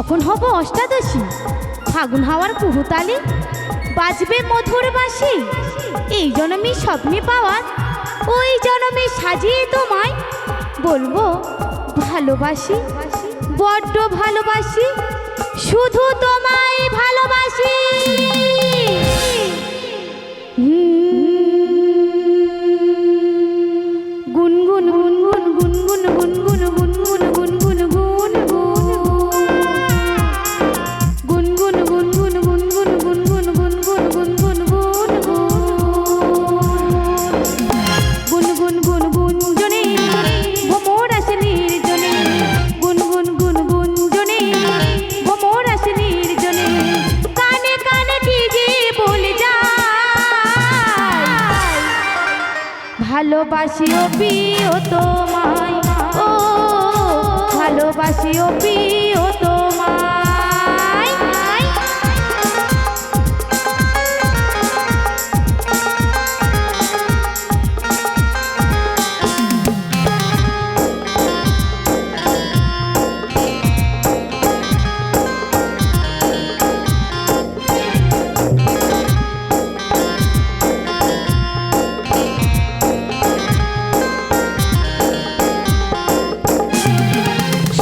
যখন হব অষ্টাদশী। ফাগুন হাওয়ার কুহুতালে বাজবে মধুর বাসি এই জনমে স্বপ্নে পাওয়ার, ওই জনমে সাজিয়ে তোমায় বলব ভালোবাসি, বড্ড ভালোবাসি, শুধু তোমায় ভালোবাসি। ভালোবাসিও পিও তোমায়। ও ভালোবাসিও পিও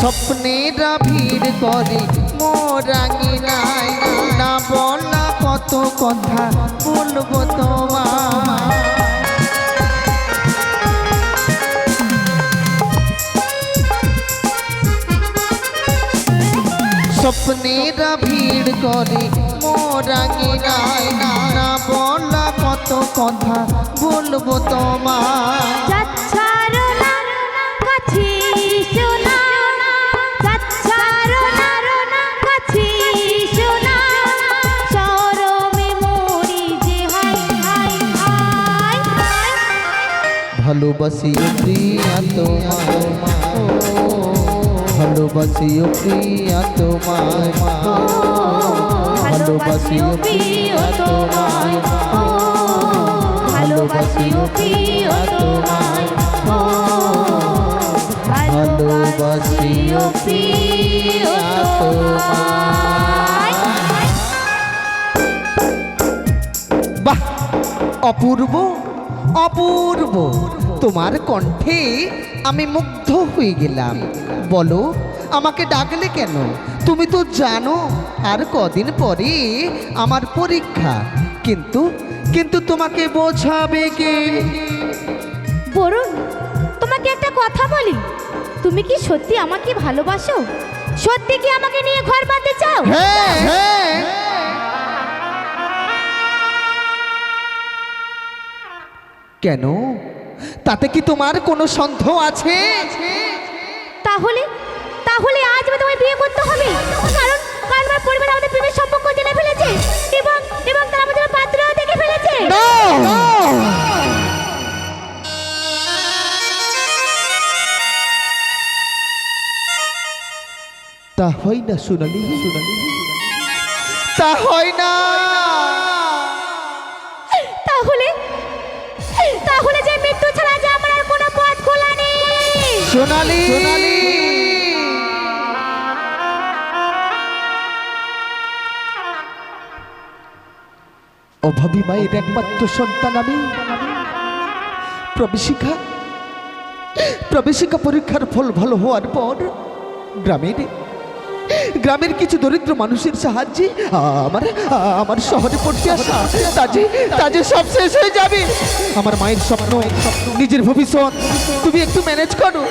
স্বপ্নেরা ভিড় করে মোরাঙ্গি নাই না বলা কত কথা বলব তোমার স্বপ্নেরা ভিড় করে মোরাঙ্গি নাই না বলা কত কথা বলব তোমার ভালোবাসিও প্রিয়া তোমার ভালোবাসিও প্রিয়া তোমার ভালোবাসিও প্রিয়া তোমার ভালোবাসি প্রিয়া তোমার ভালোবাসি প্রিয়া তোমার বাহ! অপূর্ব অপূর্ব। তোমার কণ্ঠে আমি মুগ্ধ হয়ে গেলাম। বলো আমাকে ডাকলে কেন? তুমি তো জানো আর কদিন পরে আমার পরীক্ষা। কিন্তু কিন্তু তোমাকে বোঝাবে কে? বরুণ তোমাকে একটা কথা বলি। তুমি কি সত্যি আমাকে ভালোবাসো? সত্যি কি আমাকে নিয়ে ঘর বাঁধতে চাও? হ্যাঁ হ্যাঁ। কেন? তাতে কি তোমার কোনো সন্দেহ আছে? তাহলে তাহলে আজ আমি তোমায় বিয়ে করতে হবে। কারণ কারণ আমার পরিবার আমাদের প্রেমের সম্পর্ক জেনে ফেলেছে এবং এবং তারা আমাদের পাত্র দেখে ফেলেছে। তা হয় না সোনালি সোনালি। তা হয় না। সোনালি। অভাবী মায়ের একমাত্র সন্তান আমি। প্রবেশিকা। প্রবেশিকা পরীক্ষার ফল ভালো হওয়ার পর গ্রামের গ্রামের কিছু দরিদ্র মানুষের সাহায্যে আমার আমার শহরে পড়তে আসা তাজে তাজে সব শেষ হয়ে যাবে। আমার মায়ের স্বপ্ন নিজের ভবিষ্যৎ। তুমি একটু ম্যানেজ করো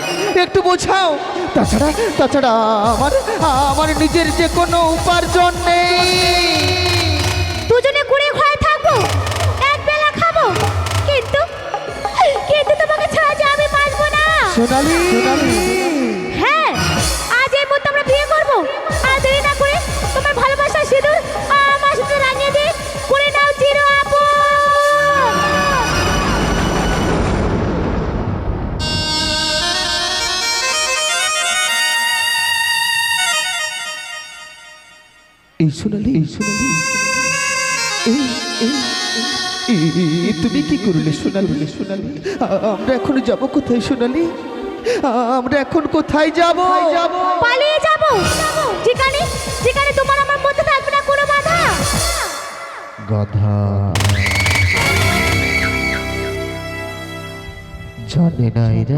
একটু বোঝাও। তাছাড়া তাছাড়া আমার আমার নিজের যে কোনো উপার্জন নেই। দুজনে কুড়ে ঘরে থাকব এক বেলা খাব কিন্তু কিন্তু তোমাকে ছাড়া যে আমি বাঁচবো না। সোনালি সোনালি। এই এই তুমি কি করলে সোনালি? সোনালি আমরা এখন যাব কোথায় সোনালি? আমরা এখন কোথায় যাব? যাব পালিয়ে যাব। যেখানে যেখানে তোমার আমার মধ্যে থাকবে না কোনো বাধা। গাধা। জানে না এরা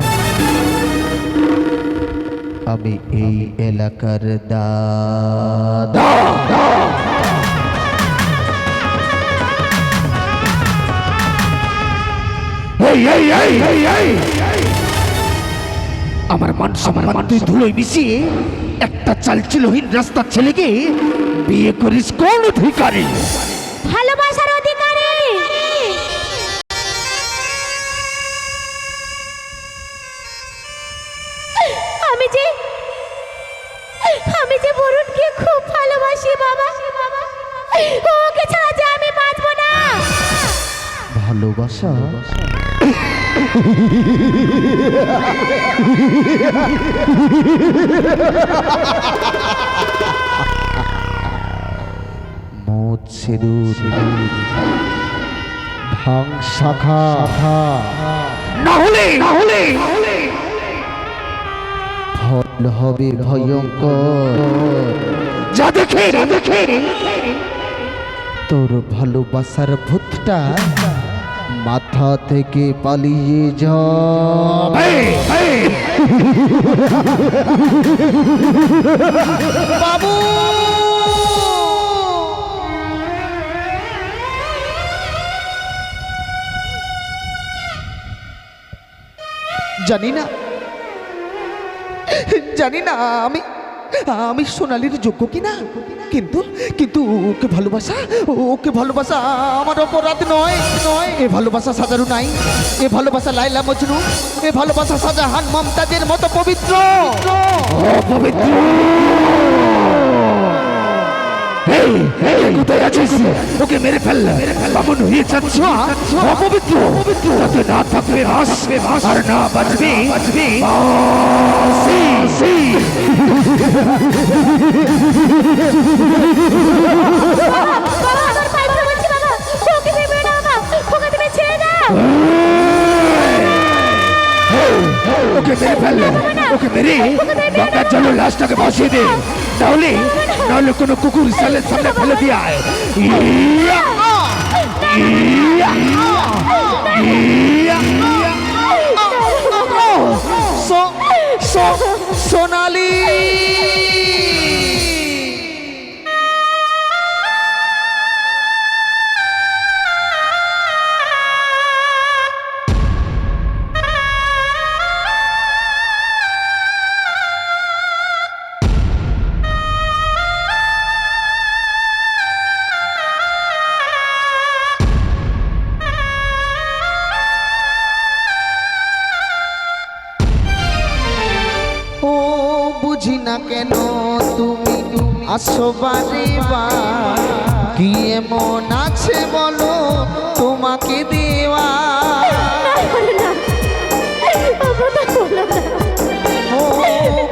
আমি এই এলাকার দাদা। আমার মান সম্মান তুই ধুলোয় মিশিয়ে একটা চালচিলহীন রাস্তার ছেলেকে বিয়ে করিস কোন অধিকারে ভালোবাসার ভালোবাসা? মোট সিঁদুর ভাং শাখা না হলে না হলে ফল হবে ভয়ঙ্কর। যা দেখে যা দেখে তোর ভালোবাসার ভূতটা মাথা থেকে পালিয়ে যাবে জানি না। জানি না আমি আমি সোনালির যোগ্য কিনা? কিন্তু কিন্তু ওকে ভালোবাসা ওকে ভালোবাসা আমার অপরাধ নয় নয়। এ ভালোবাসা সাজারু নাই, এ ভালোবাসা লাইলা মজনু, এ ভালোবাসা সাজা সাজাহান মমতাজের মতো পবিত্র। পবিত্র কোথায় আছিস ওকে মেরে ফেললা বামন হয়ে যাচ্ছ অপবিত্র যাতে না থাকবে আসবে আর না বাঁচবে বাঁচবে বাবা আমার পায়ে ধরে বলছি বাবা ওকে ভেবে না বাবা ওকে তুমি ছেড়ে দাও ওকে মেরে ফেললে ওকে মেরে গঙ্গার জলে লাশটাকে ভাসিয়ে দে তাহলে তাহলে কোনো কুকুর সালের সামনে ফেলে দিয়ে আয়। সোনালি! আসো বারে বার কি এমন আছে বলো? তোমাকে দেওয়া।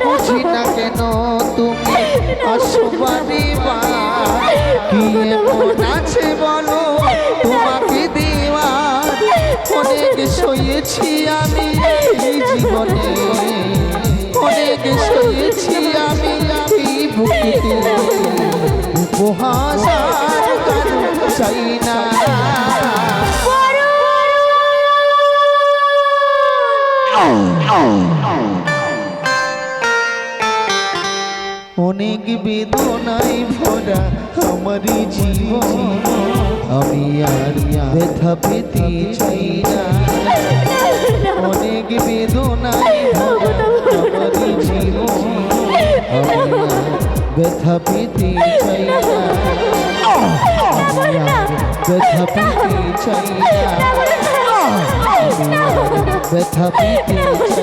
বুঝি না কেন তুমি আসো বারে বার কি এমন আছে বলো? তোমাকে দেওয়া। অনেক সয়েছি আমি জীবনে। অনেক সয়েছি আমি আমি বুকেতে উপহাস আর কারও অনেক বেদনায় ভরা আমার জীবন। আমি আর ব্যথা পেতে চাই না। অনেক বেদনায় ভরা আমার জীবন। আমি ব্যথা পেতে চাই না। ব্যথা পেতে চাই না। ব্যথা পেতে চাই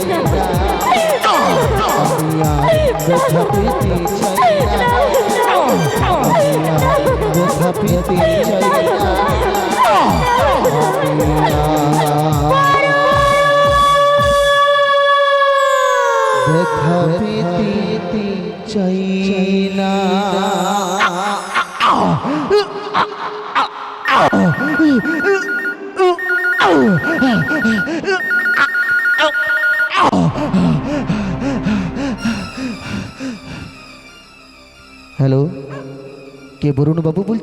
ব্যথা পেতে চাই ব্যথা পেতে চাই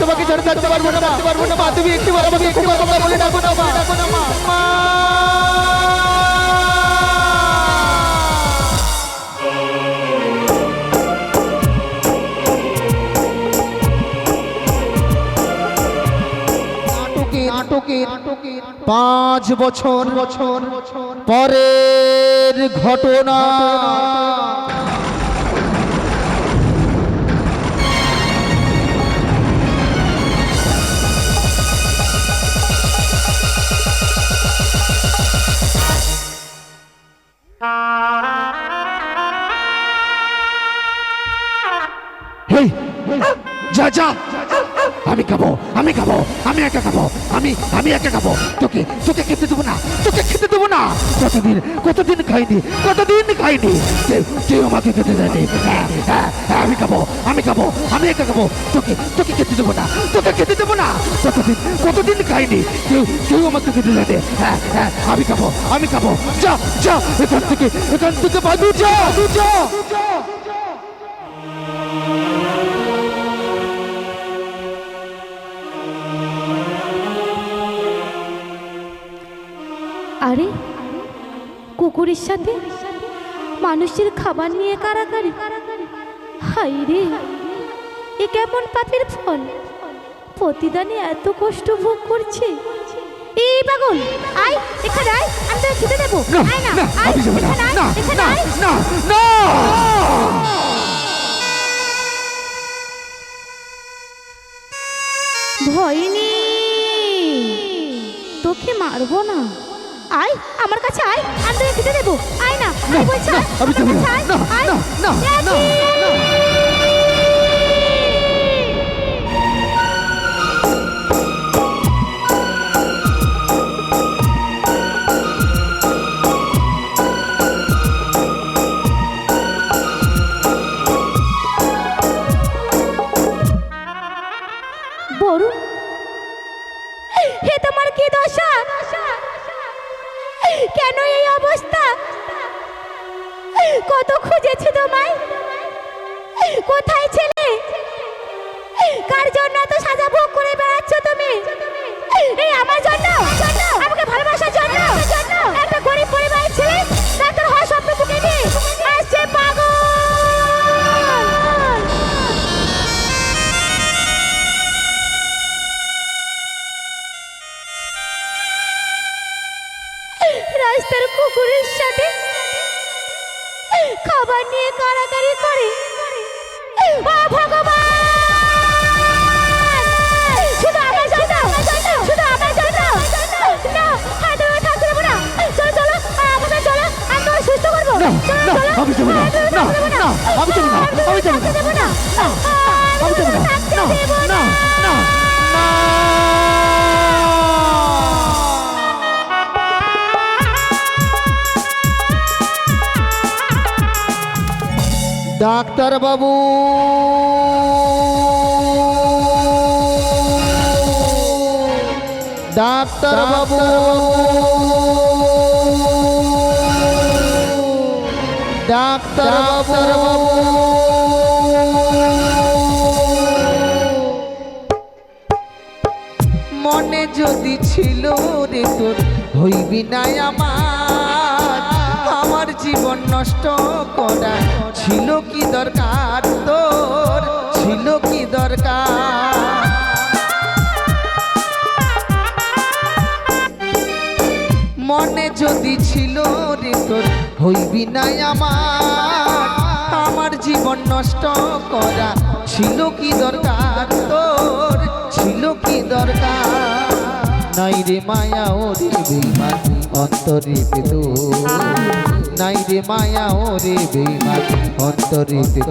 তোমাকে ছাড়া থাকতে পারব না থাকতে পারব না মা তুমি একটু আমাকে একটু কথা বলে ডাকো না মা। ডাকো না মা পাঁচ বছর বছর পরের ঘটনা। যা যা। আমি খাব আমি খাব আমি একা খাব আমি আমি একা খাব। তোকে তোকে খেতে দেবো না তোকে খেতে দেবো না। কতদিন কতদিন খাইনি কতদিন খাইনি? কেউ আমাকে খেতে দেয়নি? হ্যাঁ, হ্যাঁ, হ্যাঁ, আমি খাব আমি খাব আমি একা খাব। তোকে তোকে খেতে দেবো না তোকে খেতে দেবো না। কতদিন কতদিন খাইনি? কেউ কেউ আমাকে খেতে দেয়নি। আমি খাব আমি খাব। যা যা এখান থেকে এখান থেকে বাদু যা যা। কুকুরের সাথে মানুষের খাবার নিয়ে কারাকারি হাই রে এ কেমন পাপের ফল? প্রতিদানে এত কষ্ট ভোগ করছে। এই পাগল আয় এখানে আয় আমি তোকে খেতে দেবো। আয় না না আয় আমি যাব না এখানে আয় এখানে আয়। না না। ভয় নেই তোকে মারবো না। আয় আমার কাছে আয়। আমি তোকে খেতে দেবো। আয় না বলছি আমি কাছে আয়, না না না না। কত খুঁজেছি তোমায়? কোথায় ছেলে? কার জন্য এত সাজা ভোগ করে বেড়াচ্ছ তুমি? এই আমার জন্য? আমাকে ভালোবাসার জন্য? খাবার নিয়ে কাড়াকাড়ি করে। ও ভগবান! শুধু আমার জন্য শুধু আমার জন্য না হাতে থাকতে না। চলো চলো আমাদের চলো আমি তোমাকে সুস্থ করব। চলো, চলো। আমি যাব না, আমি ধরে না, আমি যাব না, আমি যাব না, আমি যাব না। ডাক্তার বাবু ডাক্তার বাবু ডাক্তার বাবু মনে যদি ছিল রে তোর, হইবি না আমার। আমার জীবন নষ্ট করা ছিল কি দরকার তোর? ছিল কি দরকার? মনে যদি ছিল রে তোর, হইবি না আমার। আমার জীবন নষ্ট করা ছিল কি দরকার তোর? ছিল কি দরকার? নাই রে মায়া ওরে বেইমান, অন্তরে পেত নাই রে মায়া, ওরে বেইমান অন্তরে পেত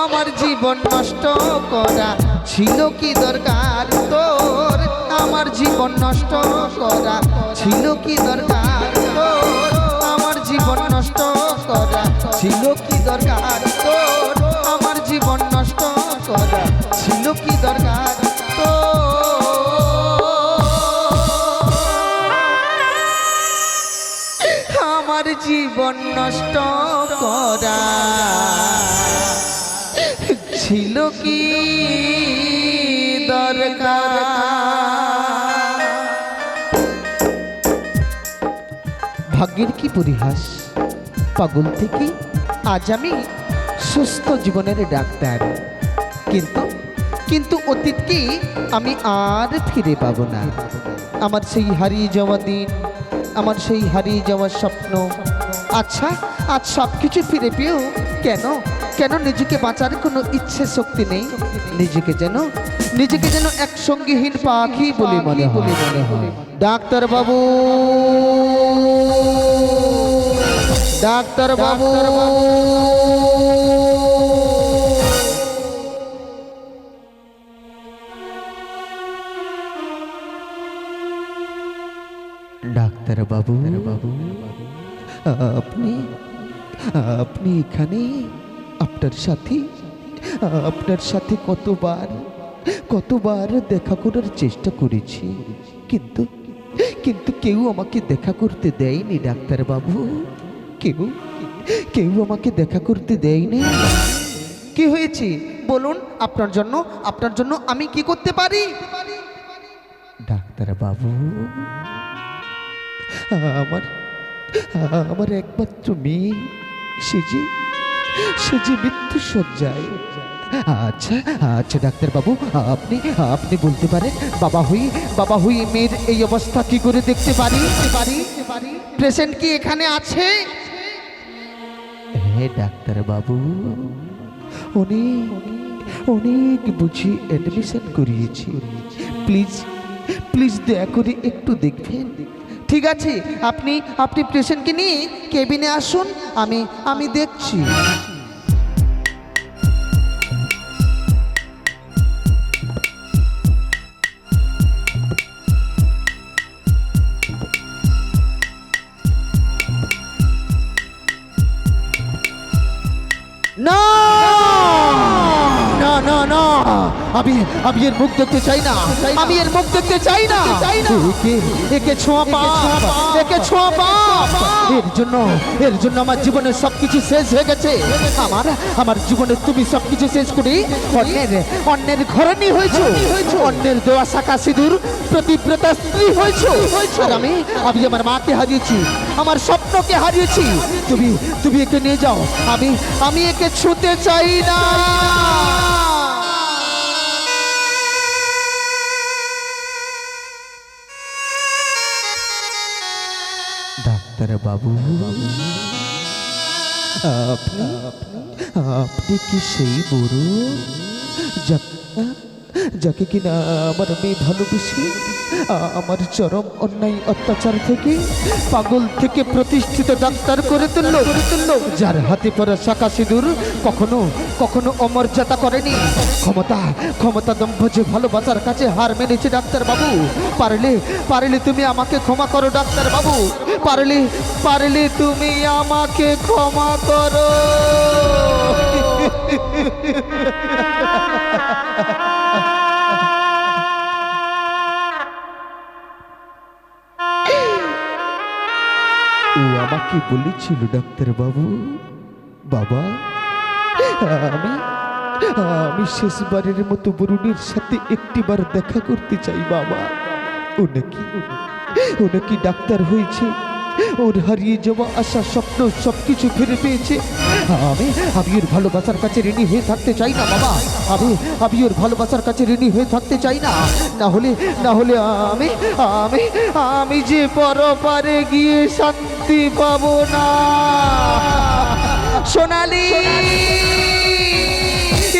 আমার জীবন নষ্ট করা ছিল কি দরকার তোর? আমার জীবন নষ্ট করা ছিল কি দরকার তোর? আমার জীবন নষ্ট করা ছিল কি দরকার তোর? আমার জীবন নষ্ট করা ছিল কি দরকার জীবন নষ্ট করা। ছিল কি দরকার? ভাগ্যের কি পরিহাস? পাগল থেকে আজ আমি সুস্থ জীবনের ডাক্তার। কিন্তু কিন্তু অতীতকে আমি আর ফিরে পাবো না। আমার সেই হারিয়ে যাওয়া দিন, আমার সেই হারিয়ে যাওয়া স্বপ্ন আচ্ছা আজ সব কিছু ফিরে পেয়েও কেন? কেন নিজেকে বাঁচার কোনো ইচ্ছে শক্তি নেই? নিজেকে যেন নিজেকে যেন এক সঙ্গীহীন পাখি বলে মনে বলে মনে হয়। ডাক্তার বাবু ডাক্তার বাবু ডাক্তার বাবু বাবু আপনি আপনি এখানে? আপনার সাথে? আপনার সাথে কতবার কতবার দেখা করার চেষ্টা করেছি। কিন্তু কিন্তু কেউ আমাকে দেখা করতে দেয়নি ডাক্তার বাবু কেউ কেউ আমাকে দেখা করতে দেয়নি। কি হয়েছে? বলুন, আপনার জন্য আপনার জন্য আমি কি করতে পারি? ডাক্তার বাবু আমার আমার একমাত্র মেয়ে সে যে সে যে মৃত্যু সজ্জায়। আচ্ছা আচ্ছা ডাক্তারবাবু, আপনি আপনি বলতে পারেন, বাবা হই বাবা হই মেয়ের এই অবস্থা কি করে দেখতে পারি পারি পেশেন্ট কি এখানে আছে? হ্যাঁ ডাক্তারবাবু, অনেক অনেক বুঝি অ্যাডমিশন করিয়েছি। প্লিজ প্লিজ দয়া করে একটু দেখবেন। ঠিক আছে আপনি আপনি পেশেন্টকে নিয়ে কেবিনে আসুন আমি আমি দেখছি। আমি আমি এর মুখ দেখতে চাই না। আমি এর মুখ দেখতে চাই না। একে একে ছোঁয়া পাপ। একে ছোঁয়া পাপ। এর জন্য এর জন্য আমার জীবনের সবকিছু শেষ হয়ে গেছে। আমার আমার জীবনে তুমি সবকিছু শেষ করে। অন্যের অন্যের ঘরণী হয়েছো। অন্যের দেওয়া শাখা সিঁদুর প্রতিব্রতা স্ত্রী হয়েছো। আর আমি আমি আমার মাকে হারিয়েছি। আমার স্বপ্নকে হারিয়েছি। তুমি তুমি একে নিয়ে যাও। আমি আমি একে ছুতে চাই না। ডাক্তার বাবু। আপনি আপনি কি সেই বুড়ো? যাকে কিনা আমার মেয়ে ভালোবেসে আমার চরম অন্যায় অত্যাচার থেকে, পাগল থেকে প্রতিষ্ঠিত ডাক্তার করে তুলল? যার হাতে পড়া শাখা সিঁদুর কখনো কখনো অমর্যাদা করেনি। ক্ষমতা ক্ষমতা দম্ভ যে ভালোবাসার কাছে হার মেনেছে ডাক্তার বাবু। পারলে পারলে তুমি আমাকে ক্ষমা করো ডাক্তার বাবু। পারলে পারলে তুমি আমাকে ক্ষমা করো। ও আমাকে বলেছিল ডাক্তার বাবু। বাবা আমি আমি শেষবারের মতো বরুণের সাথে একটিবার দেখা করতে চাই বাবা ও নাকি ও নাকি ডাক্তার হয়েছে। ওর হারিয়ে যাওয়া আশা, স্বপ্ন, সবকিছু ফিরে পেয়েছে। আমি আমি ওর ভালোবাসার কাছে ঋণী হয়ে থাকতে চাই না, বাবা। আমি আমি ওর ভালোবাসার কাছে ঋণী হয়ে থাকতে চাই না। না হলে না হলে আমি আমি আমি যে পরপারে গিয়ে শান্তি পাবো না। সোনালি!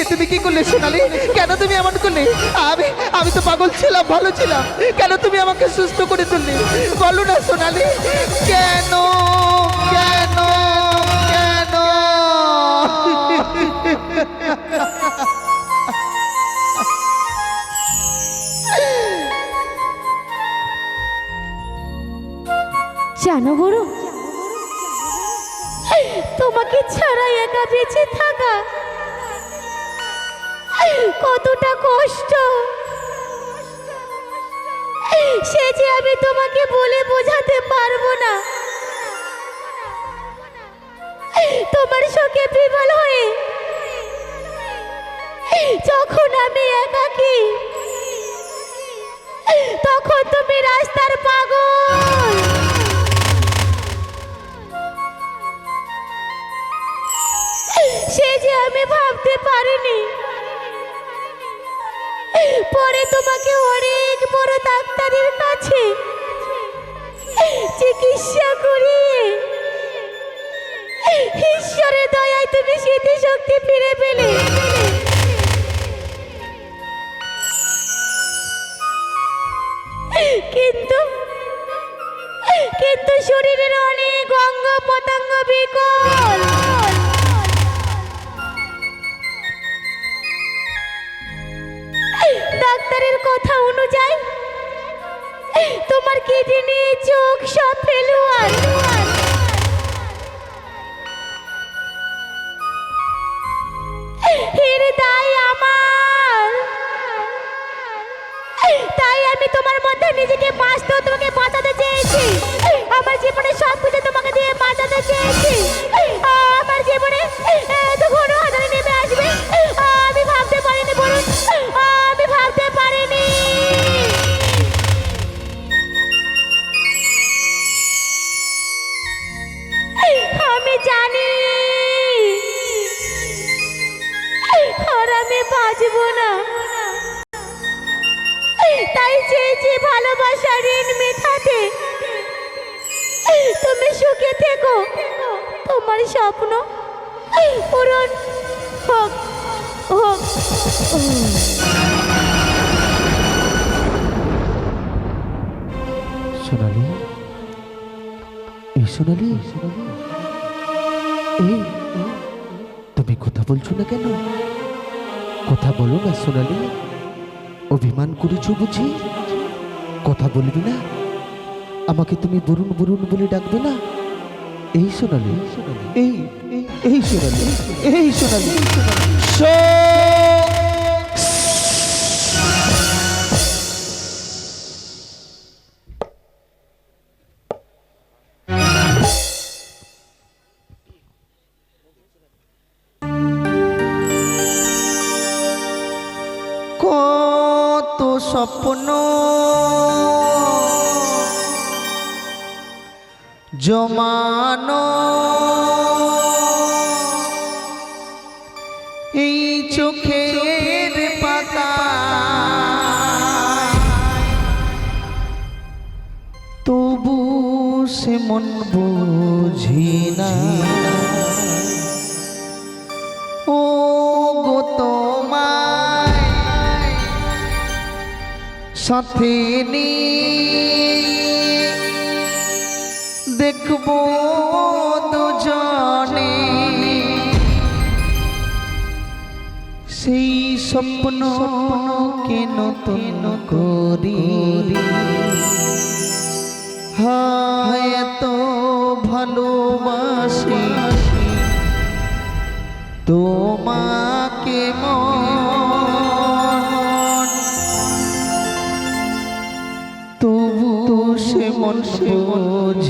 এ তুমি কি করলে, সোনালি? কেন তুমি এমন করলে? আমি আমি তো পাগল ছিলাম, ভালো ছিলাম। কেন তুমি আমাকে সুস্থ করে তুললে? বলো না, সোনালি। কেন কেন কেন? জানো বড়, তোমাকে ছাড়া একা বেঁচে থাকা কতটা কষ্ট। সে যে আমি তোমাকে বলে বোঝাতে পারব না। তোমার শোকে বিফল হয়ে যখন আমি একাকি, তখন তুমি রাস্তার পাগল। সে যে আমি ভাবতে পারিনি পরে তোমাকে অনেক বড় ডাক্তারের কাছে চিকিৎসা করিয়ে ঈশ্বরের দয়ায় তুমি স্মৃতিশক্তি ফিরে পেলে। কিন্তু কিন্তু শরীরের অনেক অঙ্গ প্রত্যঙ্গ বিকল। ডাক্তারের কথা অনুযায়ী, তোমার কিডনি, চোখ, সব ফেলুয়ার তাই আমি তোমার মধ্যে নিজেকে তোমাকে চেয়েছি। আমার জীবনে সব কিছু তোমাকে দিয়ে বাঁচাতে চেয়েছি। আমার জীবনে স্বপ্ন। পূরণ হোক হোক। সোনালি? এই সোনালি? এই, তুমি কথা বলছো না কেন? কথা বলো না সোনালি। অভিমান করেছ বুঝি? কথা বলবি না? আমাকে তুমি বরুণ বরুণ বলে ডাকবে না? এই সোনালি এই এই- সোনালি এই সোনালি কত জমানো। এই চোখের পাতা। তবু সে মন বুঝি না। ও গো তোমায় সাথে নিয়ে দেখব দুজনে। সেই স্বপ্ন কেন নতুন করি? হায় তো ভালোবাসি। তোমাকে মন। তবু সে মন বোঝে না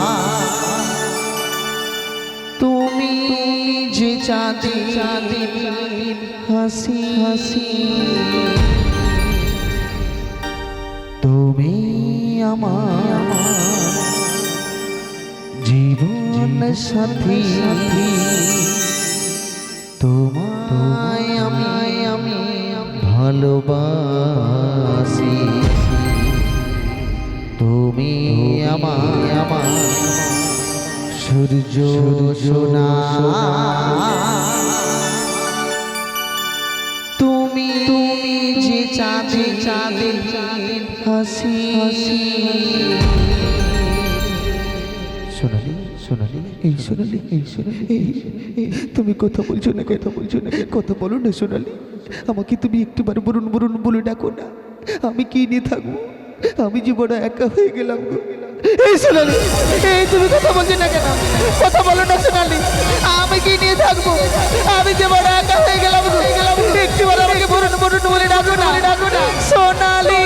চাঁদি হাসি। হাসি তুমি আমার জীবন সাথী। তোমায় আমি আমি ভালোবাসি। তুমি আমার সূর্য সোনা। তুমি তুমি যে চাঁদে চাঁদে হাসি। হাসি সোনালি সোনালি, এই সোনালি এই সোনালি, এই তুমি কথা বলছো না, কথা বলছো না, কথা বলো না, সোনালি। আমাকে তুমি একটিবার বরুণ বরুণ বলে ডাকো না। আমি কি নিয়ে থাকব? আমি যে বড় একা হয়ে গেলাম গো। এই সোনালি কথা বলছি না কেন কথা বলো না সোনালি আমি কি নিয়ে থাকব আমি যে বড় একা হয়ে গেলাম একটু একটিবার আমাকে বরুণ বরুণ বলে ডাকো না ডাকো না সোনালি